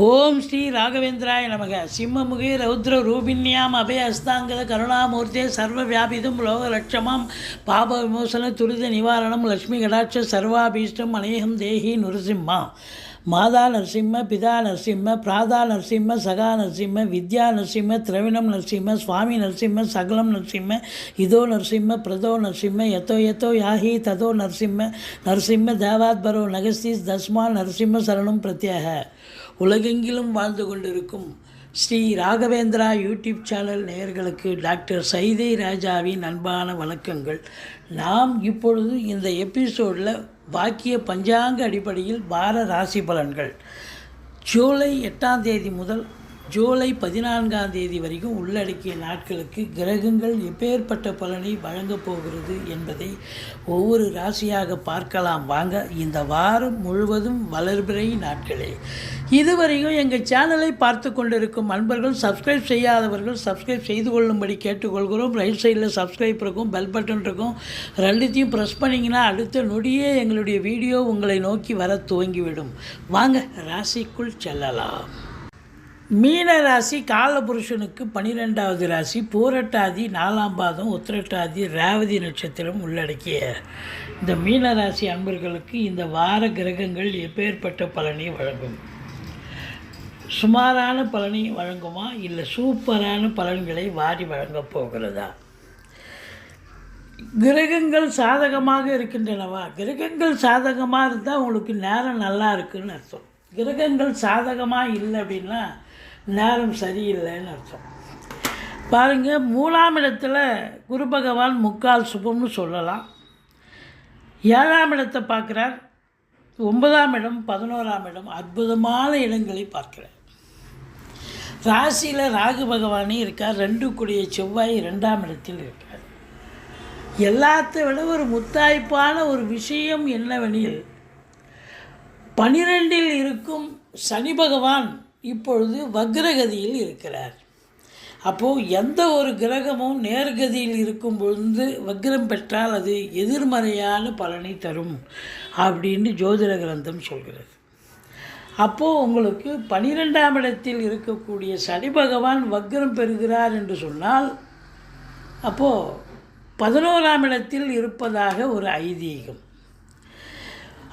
ஓம் ஸ்ரீ ராகவேந்திராய நமக. சிம்மமுகே ரௌத்ர ரூபிண்யாம் அபய அஸ்தாங்கத கருணாமூர்த்தே சர்வ வியாபிதம் லோக லட்சமாம் பாப விமோசன துரித நிவாரணம் லக்ஷ்மி கடாட்ச சர்வாபீஷ்டம் அநேகம் தேகி நுரசிம்மா. மாதா நரசிம்ம பிதா நரசிம்ம பிராதா நரசிம்ம சகா நரசிம்ம வித்யா நரசிம்ம திரவிணம் நரசிம்ம சுவாமி நரசிம்ம சகலம் நரசிம்ம இதோ நரசிம்ம பிரதோ நரசிம்ம எத்தோ எத்தோ யாஹி ததோ நரசிம்ம நரசிம்ம தேவாத்பரோ நகஸ்தீஸ் தஸ்மா நரசிம்ம சரணம் பிரத்யேக. உலகெங்கிலும் வாழ்ந்து கொண்டிருக்கும் ஸ்ரீ ராகவேந்திரா யூடியூப் சேனல் நேயர்களுக்கு டாக்டர் சைதை ராஜாவின் அன்பான வணக்கங்கள். நாம் இப்பொழுது இந்த எபிசோடில் வாக்கிய பஞ்சாங்க அடிப்படையில் வார ராசி பலன்கள். ஜூலை எட்டாம் தேதி முதல் ஜூலை பதினான்காம் தேதி வரைக்கும் உள்ளடக்கிய நாட்களுக்கு கிரகங்கள் எப்பேற்பட்ட பலனை வழங்கப் போகிறது என்பதை ஒவ்வொரு ராசியாக பார்க்கலாம். வாங்க இந்த வாரம் முழுவதும் வளர்பிறை நாட்களே. இதுவரையும் எங்கள் சேனலை பார்த்து கொண்டிருக்கும் அன்பர்கள் சப்ஸ்கிரைப் செய்யாதவர்கள் சப்ஸ்கிரைப் செய்து கொள்ளும்படி கேட்டுக்கொள்கிறோம். ரைட் சைடில் சப்ஸ்கிரைப் இருக்கும் பெல் பட்டன் இருக்கும். ரெண்டுத்தையும் ப்ரெஸ் பண்ணிங்கன்னா அடுத்த நொடியே எங்களுடைய வீடியோ உங்களை நோக்கி வர துவங்கிவிடும். வாங்க ராசிக்குள் செல்லலாம். மீன ராசி காலபுருஷனுக்கு பனிரெண்டாவது ராசி பூரட்டாதி நாலாம் பாதம் உத்திரட்டாதி ரேவதி நட்சத்திரம் உள்ளடக்கிய இந்த மீன ராசி அன்பர்களுக்கு இந்த வார கிரகங்கள் எப்பேற்பட்ட பலனை வழங்கும்? சுமாரான பலனை வழங்குமா? இல்லை சூப்பரான பலன்களை வாரி வழங்கப் போகிறதா? கிரகங்கள் சாதகமாக இருக்கின்றனவா? கிரகங்கள் சாதகமாக இருந்தால் உங்களுக்கு நேரம் நல்லா இருக்குன்னு அர்த்தம். கிரகங்கள் சாதகமாக இல்லை அப்படின்னா நேரம் சரியில்லைன்னு அர்த்தம். பாருங்கள் மூணாம் இடத்துல குரு பகவான் முக்கால் சுபம்னு சொல்லலாம். ஏழாம் இடத்தை பார்க்குறார். ஒன்பதாம் இடம் பதினோராம் இடம் அற்புதமான இடங்களை பார்க்கிறார். ராசியில் ராகு பகவானே இருக்கார். ரெண்டு கூடிய செவ்வாய் ரெண்டாம் இடத்தில் இருக்கார். எல்லாத்தை விட ஒரு முத்தாய்ப்பான ஒரு விஷயம் என்னவெனில் பனிரெண்டில் இருக்கும் சனி பகவான் இப்பொழுது வக்ரகதியில் இருக்கிறார். அப்போது எந்த ஒரு கிரகமும் நேர்கதியில் இருக்கும் பொழுது வக்ரம் பெற்றால் அது எதிர்மறையான பலனை தரும் அப்படின்னு ஜோதிட கிரந்தம் சொல்கிறது. அப்போது உங்களுக்கு பனிரெண்டாம் இடத்தில் இருக்கக்கூடிய சனி பகவான் வக்ரம் பெறுகிறார் என்று சொன்னால் அப்போது பதினோராம் இடத்தில் இருப்பதாக ஒரு ஐதீகம்.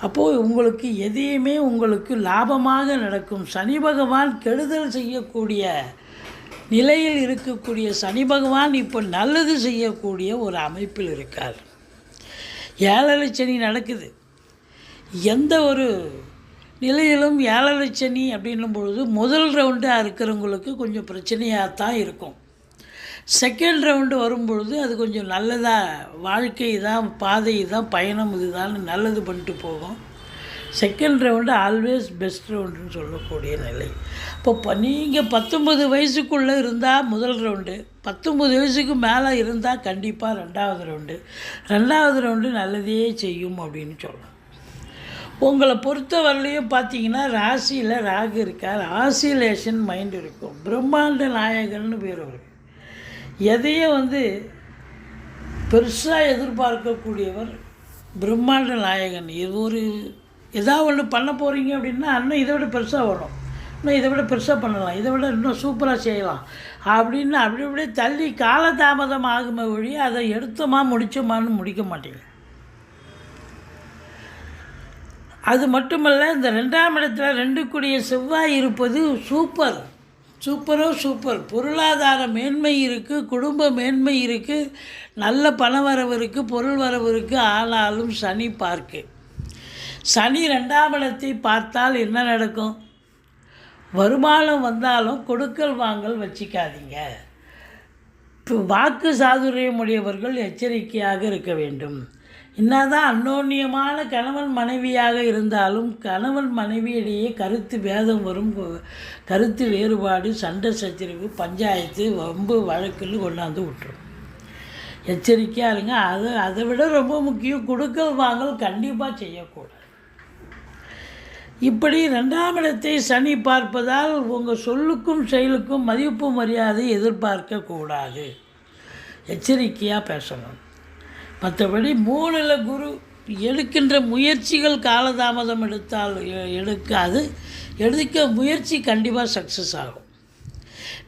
அப்போது உங்களுக்கு எதையுமே உங்களுக்கு லாபமாக நடக்கும். சனி பகவான் கெடுதல் செய்யக்கூடிய நிலையில் இருக்கக்கூடிய சனி பகவான் இப்போ நல்லது செய்யக்கூடிய ஒரு அமைப்பில் இருக்கார். ஏழரை சனி நடக்குது. எந்த ஒரு நிலையிலும் ஏழரை சனி அப்படின்னும் பொழுது முதல் ரவுண்டாக இருக்கிறவங்களுக்கு கொஞ்சம் பிரச்சனையாக தான் இருக்கும். செகண்ட் ரவுண்டு வரும்பொழுது அது கொஞ்சம் நல்லதாக வாழ்க்கை தான் பாதை தான் பயணம் இதுதான் நல்லது பண்ணிட்டு போகும். செகண்ட் ரவுண்டு ஆல்வேஸ் பெஸ்ட் ரவுண்டுன்னு சொல்லக்கூடிய நிலை. இப்போ நீங்கள் பத்தொம்பது வயசுக்குள்ளே இருந்தால் முதல் ரவுண்டு பத்தொம்பது வயசுக்கு மேலே இருந்தால் கண்டிப்பாக ரெண்டாவது ரவுண்டு ரெண்டாவது ரவுண்டு நல்லதே செய்யும் அப்படின்னு சொல்லலாம் உங்களை பொறுத்த வரலையும் பார்த்தீங்கன்னா ராசியில் ராகு இருக்கார். ஆசிலேஷன் மைண்ட் இருக்கும். பிரம்மாண்ட நாயகன்னு பேர் அவருக்கு. எதையும் வந்து பெருசாக எதிர்பார்க்கக்கூடியவர் பிரம்மாண்ட நாயகன். இது ஒரு ஏதாவது ஒன்று பண்ண போகிறீங்க அப்படின்னா இன்னும் இதை விட பெருசாக வரும். இன்னும் இதை விட பெருசாக பண்ணலாம். இதை விட இன்னும் சூப்பராக செய்யலாம். அப்படின்னு அப்படி அப்படியே தள்ளி காலதாமதம் ஆகுமே வழி அதை எடுத்தோமா முடித்தோமான்னு முடிக்க மாட்டேங்க. அது மட்டுமல்ல இந்த ரெண்டாம் இடத்துல ரெண்டு கூடிய செவ்வாய் இருப்பது சூப்பர். சூப்பரோ சூப்பர். பொருளாதார மேன்மை இருக்குது குடும்ப மேன்மை இருக்குது நல்ல பண வரவு இருக்குது பொருள் வரவு இருக்குது ஆனாலும் சனி பார்க்கு. சனி ரெண்டாம் இடத்தை பார்த்தால் என்ன நடக்கும்? வருமானம் வந்தாலும் கொடுக்கல் வாங்கல் வச்சிக்காதீங்க. இப்போ வாக்கு சாதுரியமுடையவர்கள் எச்சரிக்கையாக இருக்க வேண்டும். என்னதான் அன்னோன்னியமான கணவன் மனைவியாக இருந்தாலும் கணவன் மனைவியிடையே கருத்து பேதம் வரும். கருத்து வேறுபாடு சண்டை சச்சரிவு பஞ்சாயத்து வம்பு வழக்குன்னு கொண்டாந்து விட்டுரும். எச்சரிக்கையாக இருங்க அது அதை விட ரொம்ப முக்கியம் கொடுக்கல் வாங்கல் கண்டிப்பாக செய்யக்கூடாது. இப்படி ரெண்டாம் இடத்தை சனி பார்ப்பதால் உங்கள் சொல்லுக்கும் செயலுக்கும் மதிப்பு மரியாதை எதிர்பார்க்கக்கூடாது. எச்சரிக்கையாக பேசணும். மற்றபடி மூணில் குரு எடுக்கின்ற முயற்சிகள் காலதாமதம் எடுத்தால் எடுக்காது. எடுக்க முயற்சி கண்டிப்பாக சக்ஸஸ் ஆகும்.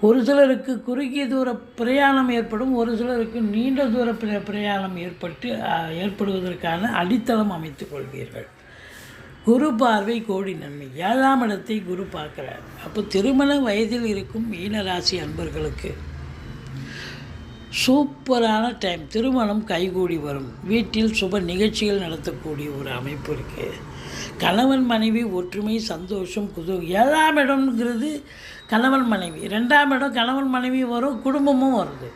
ஒரு சிலருக்கு குறுகிய தூர பிரயாணம் ஏற்படும் ஒரு சிலருக்கு நீண்ட தூர பிர- பிரயாணம் ஏற்பட்டு ஏற்படுவதற்கான அடித்தளம் அமைத்து கொள்வீர்கள். குரு பார்வை கோடி நன்மை. ஏழாம் இடத்தை குரு பார்க்கிறார். அப்போ திருமண வயதில் இருக்கும் மீனராசி அன்பர்களுக்கு சூப்பரான டைம். திருமணம் கைகூடி வரும். வீட்டில் சுப நிகழ்ச்சிகள் நடத்தக்கூடிய ஒரு அமைப்பு இருக்குது கணவன் மனைவி ஒற்றுமை சந்தோஷம் குது ஏழாம் இடம்ங்கிறது கணவன் மனைவி. ரெண்டாம் இடம் கணவன் மனைவி வரும் குடும்பமும் வருது.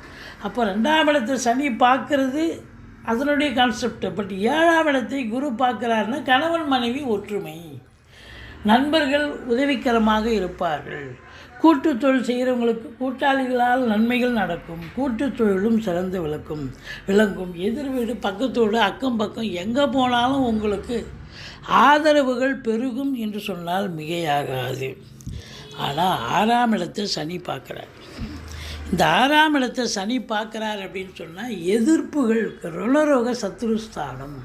அப்போ ரெண்டாம் இடத்தை சனி பார்க்குறது அதனுடைய கான்செப்ட் பட் ஏழாம் இடத்தை குரு பார்க்குறாருன்னா கணவன் மனைவி ஒற்றுமை. நண்பர்கள் உதவிகரமாக இருப்பார்கள். கூட்டு தொழில் செய்கிறவங்களுக்கு கூட்டாளிகளால் நன்மைகள் நடக்கும். கூட்டு தொழிலும் சிறந்து விளக்கும். விளங்கும். எதிர் வீடு பக்கத்தோடு அக்கம் பக்கம் எங்கே போனாலும் உங்களுக்கு ஆதரவுகள் பெருகும் என்று சொன்னால் மிகையாகாது. ஆனால் ஆறாம் இடத்தை சனி பார்க்குறார். இந்த ஆறாம் இடத்தை சனி பார்க்குறார் அப்படின்னு சொன்னால் எதிர்ப்புகள் ருணரோக சத்ருஸ்தானம்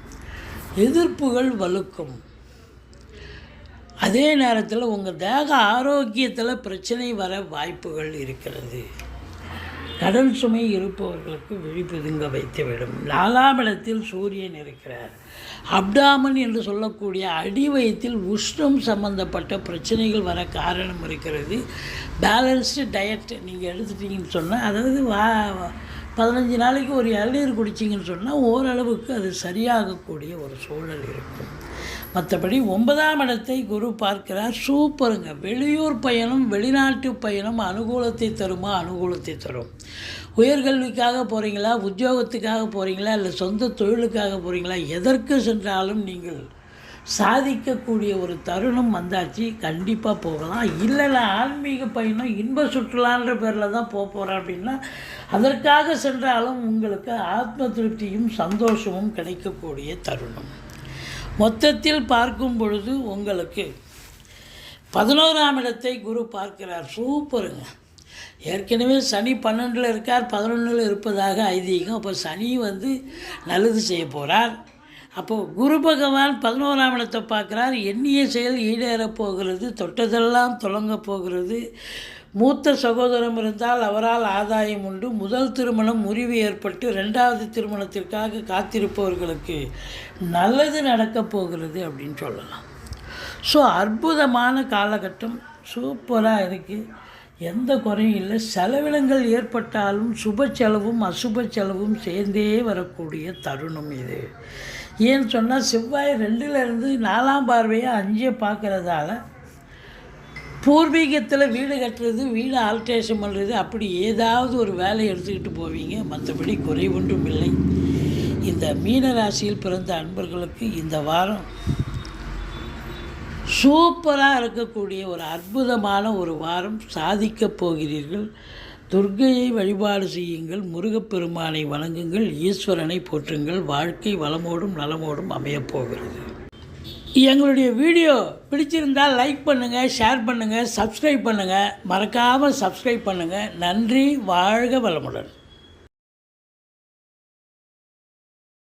எதிர்ப்புகள் வலுக்கும். அதே நேரத்தில் உங்கள் தேக ஆரோக்கியத்தில் பிரச்சனை வர வாய்ப்புகள் இருக்கிறது. கடன் சுமை இருப்பவர்களுக்கு விழிப்புதுங்க வைத்துவிடும். நாலாம் சூரியன் இருக்கிறார். அப்டாமன் என்று சொல்லக்கூடிய அடிவயத்தில் உஷ்ணம் சம்பந்தப்பட்ட பிரச்சனைகள் வர காரணம் இருக்கிறது. பேலன்ஸ்டு டயட் நீங்கள் எடுத்துட்டீங்கன்னு சொன்னால் அதாவது வா பதினஞ்சு நாளைக்கு ஒரு இளநீர் குடிச்சிங்கன்னு சொன்னால் ஓரளவுக்கு அது சரியாகக்கூடிய ஒரு சூழல் இருக்கும். மற்றபடி ஒன்பதாம் இடத்தை குரு பார்க்கிறார். சூப்பருங்க. வெளியூர் பயணம் வெளிநாட்டு பயணம் அனுகூலத்தை தருமா? அனுகூலத்தை தரும். உயர்கல்விக்காக போகிறீங்களா உத்தியோகத்துக்காக போகிறீங்களா இல்லை சொந்த தொழிலுக்காக போகிறீங்களா எதற்கு சென்றாலும் நீங்கள் சாதிக்கக்கூடிய ஒரு தருணம் வந்தாச்சு கண்டிப்பாக போகலாம். இல்லைன்னா ஆன்மீக பயணம் இன்ப சுற்றுலான்ற பேரில் தான் போக போகிறேன் அப்படின்னா அதற்காக சென்றாலும் உங்களுக்கு ஆத்ம திருப்தியும் சந்தோஷமும் கிடைக்கக்கூடிய தருணம். மொத்தத்தில் பார்க்கும் பொழுது உங்களுக்கு பதினோராம் இடத்தை குரு பார்க்கிறார். சூப்பருங்க. ஏற்கனவே சனி பன்னெண்டில் இருக்கார் பதினொன்றில் இருப்பதாக ஐதீகம். அப்போ சனி வந்து நல்லது செய்ய போகிறார் அப்போது குரு பகவான் பதினோராம் இடத்தை பார்க்குறார். எண்ணிய செயல் ஈடேறப் போகிறது தொட்டதெல்லாம் தொடங்கப் போகிறது. மூத்த சகோதரம் இருந்தால் அவரால் ஆதாயம் உண்டு. முதல் திருமணம் முறிவு ஏற்பட்டு ரெண்டாவது திருமணத்திற்காக காத்திருப்பவர்களுக்கு நல்லது நடக்கப் போகிறது அப்படின்னு சொல்லலாம். ஸோ அற்புதமான காலகட்டம். சூப்பராக இருக்குது எந்த குறையும் இல்லை. செலவினங்கள் ஏற்பட்டாலும் சுப செலவும் அசுப செலவும் சேர்ந்தே வரக்கூடிய தருணம் இது. ஏன்னு சொன்னால் செவ்வாய் ரெண்டுலேருந்து நாலாம் பார்வையாக அஞ்சே பார்க்குறதால பூர்வீகத்தில் வீடு கட்டுறது வீடு ஆல்ட்ரேஷன் பண்ணுறது அப்படி ஏதாவது ஒரு வேலையை எடுத்துக்கிட்டு போவீங்க. மற்றபடி குறைவொன்றும் இல்லை. இந்த மீன ராசியில் பிறந்த அன்பர்களுக்கு இந்த வாரம் சூப்பராக இருக்கக்கூடிய ஒரு அற்புதமான ஒரு வாரம் சாதிக்கப் போகிறீர்கள். துர்க்கையை வழிபாடு செய்யுங்கள் முருகப்பெருமானை வணங்குங்கள் ஈஸ்வரனை போற்றுங்கள் வாழ்க்கை வளமோடும் நலமோடும் அமையப்போகிறது எங்களுடைய வீடியோ பிடிச்சிருந்தால் லைக் பண்ணுங்கள் ஷேர் பண்ணுங்கள் சப்ஸ்கிரைப் பண்ணுங்கள் மறக்காமல் சப்ஸ்கிரைப் பண்ணுங்கள் நன்றி வாழ்க வளமுடன்.